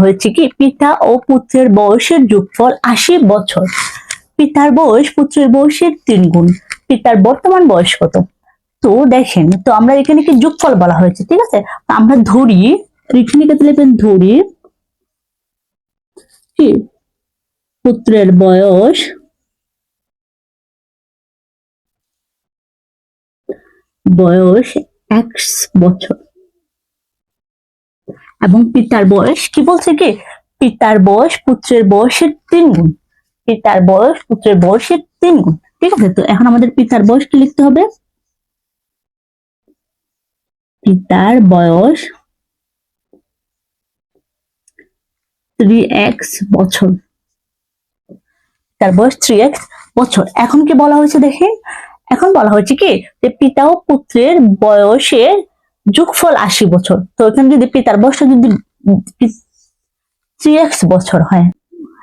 হয়েছে কি? পিতা ও পুত্রের বয়সের যোগফল আশি বছর। পিতার বয়স পুত্রের বয়সের তিন গুণ। পিতার বর্তমান বয়স কত? তো দেখেন, তো আমরা এখানে কি যোগফল বলা হয়েছে, ঠিক আছে? আমরা ধরি এখানে লিখবেন ধরি, কি? পুত্রের বয়স বয়স এক্স বছর। এবং পিতার বয়স কি বলছে কি? পিতার বয়স পুত্রের বয়সের তিন গুণ। পিতার বয়স পুত্রের বয়সের তিন গুণ। ঠিক আছে? তো এখন আমাদের পিতার বয়স কি লিখতে হবে? পিতার বয়স থ্রি এক্স বছর। তার বয়স থ্রি এক্স বছর। এখন কি বলা হয়েছে দেখে? এখন বলা হয়েছে কি? যে পিতা ও পুত্রের বয়সের যোগফল আশি বছর। তো এখানে যদি পিতার বয়সটা যদি থ্রি এক্স বছর হয়।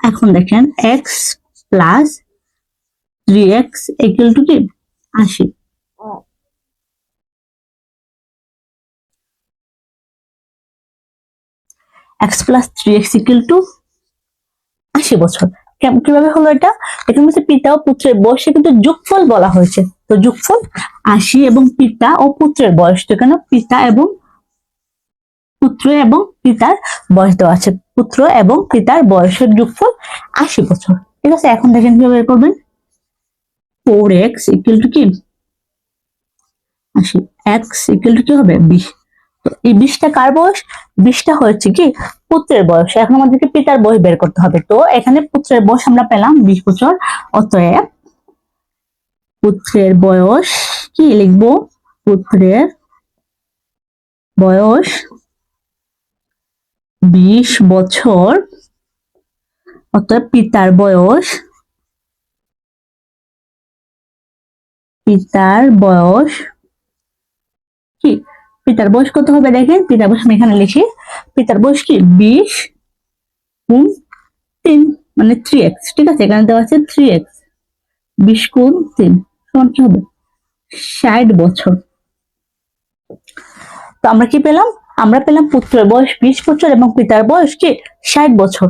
এখন দেখেন X plus three X equal to কি? আশি। X plus three X equal to আশি বছর। কীভাবে হলো এটা? এখানে হচ্ছে পিতা ও পুত্রের বয়সে কিন্তু যুগফল বলা হয়েছে। তো যোগফল আশি এবং পিতা ও পুত্রের বয়স, তো এখানে পিতা এবং পুত্র এবং পিতার বয়স দেওয়া আছে। পুত্র এবং পিতার বয়সের যুগফল আশি বছর। ঠিক আছে, এখন দেখেন কীভাবে করবেন। ফোর এক্স ইকুয়াল টু কি? আশি। এক্স ইকুয়াল টু কি হবে? বিশ। এই বিশটা কার বয়স? বিশটা হয়েছে কি পুত্রের বয়স। এখন আমাদেরকে পিতার বয়স বের করতে হবে। তো এখানে পুত্রের বয়স আমরা পেলাম বিশ বছর। অতএব পুত্রের বয়স কি লিখব? পুত্রের বয়স বিশ বছর। অতএব পিতার বয়স পিতার বয়স কি পিতার বয়স কত হবে দেখেন? পিতার বয়স আমি এখানে লিখি। পিতার বয়স কি? বিশ গুণ তিন মানে থ্রি এক্স ঠিক আছে? এখানে দেওয়া আছে থ্রি এক্স বিশ গুণ তিন, সমান কি হবে? ষাট বছর। তো আমরা কি পেলাম? আমরা পেলাম পুত্রের বয়স বিশ বছর এবং পিতার বয়স কি? ষাট বছর।